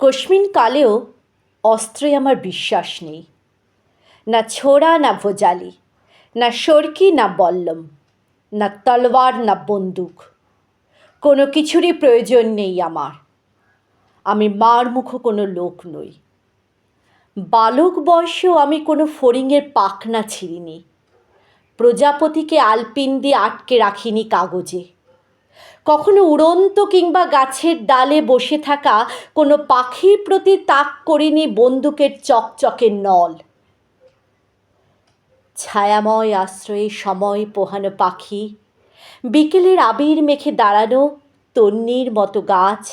কস্মিন কালেও অস্ত্রে আমার বিশ্বাস নেই। না ছোড়া, না ভোজালি, না সরকি, না বল্লম, না তলোয়ার, না বন্দুক, কোনো কিছুরই প্রয়োজন নেই আমার। আমি মার মুখো কোনো লোক নই। বালক বয়সেও আমি কোনো ফড়িংয়ের পাখনা ছিঁড়িনি। প্রজাপতিকে আলপিন দিয়ে আটকে রাখিনি কাগজে। কখনো উড়ন্ত কিংবা গাছের ডালে বসে থাকা কোনো পাখির প্রতি তাক করিনি বন্দুকের চকচকে নল। ছায়াময় আশ্রয়ে সময় পোহানো পাখি, বিকেলের আবির মেখে দাঁড়ানো তন্নির মতো গাছ,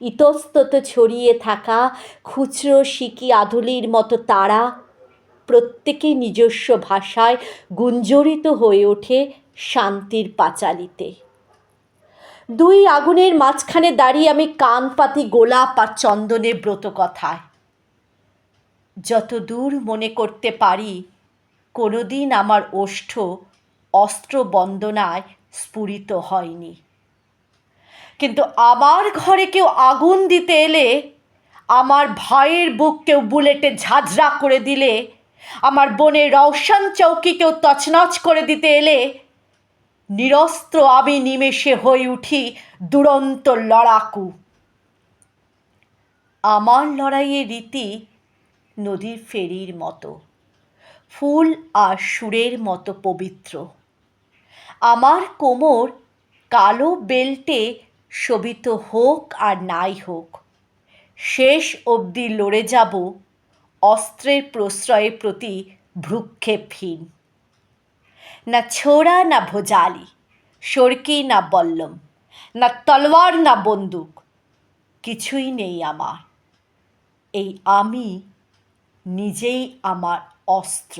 ইতস্তত ছড়িয়ে থাকা খুচরো সিকি আধুলির মতো তারা প্রত্যেকে নিজস্ব ভাষায় গুঞ্জরিত হয়ে ওঠে শান্তির পাঁচালিতে। দুই আগুনের মাঝখানে দাঁড়িয়ে আমি কান পাতি গোলাপ আর চন্দনের ব্রত কথায়। যত দূর মনে করতে পারি, কোনোদিন আমার ওষ্ঠ অস্ত্র বন্দনায় স্ফুরিত হয়নি। কিন্তু আমার ঘরে কেউ আগুন দিতে এলে, আমার ভাইয়ের বুক কেউ বুলেটে ঝাঁঝরা করে দিলে, আমার বোনের রওশন চৌকি কেউ তছনছ করে দিতে এলে নিরস্ত্র আমি নিমেষে হয়ে উঠি দুরন্ত লড়াকু। আমার লড়াইয়ের রীতি নদীর ফেরির মতো, ফুল আর সুরের মতো পবিত্র। আমার কোমর কালো বেল্টে শোভিত হোক আর নাই হোক, শেষ অবধি লড়ে যাব অস্ত্রের প্রশ্রয়ের প্রতি ভ্রুক্ষেপহীন। না ছোড়া, না ভোজালি সরকি না বল্লম, না তলোয়ার, না বন্দুক, কিছুই নেই আমার। এই আমি নিজেই আমার অস্ত্র।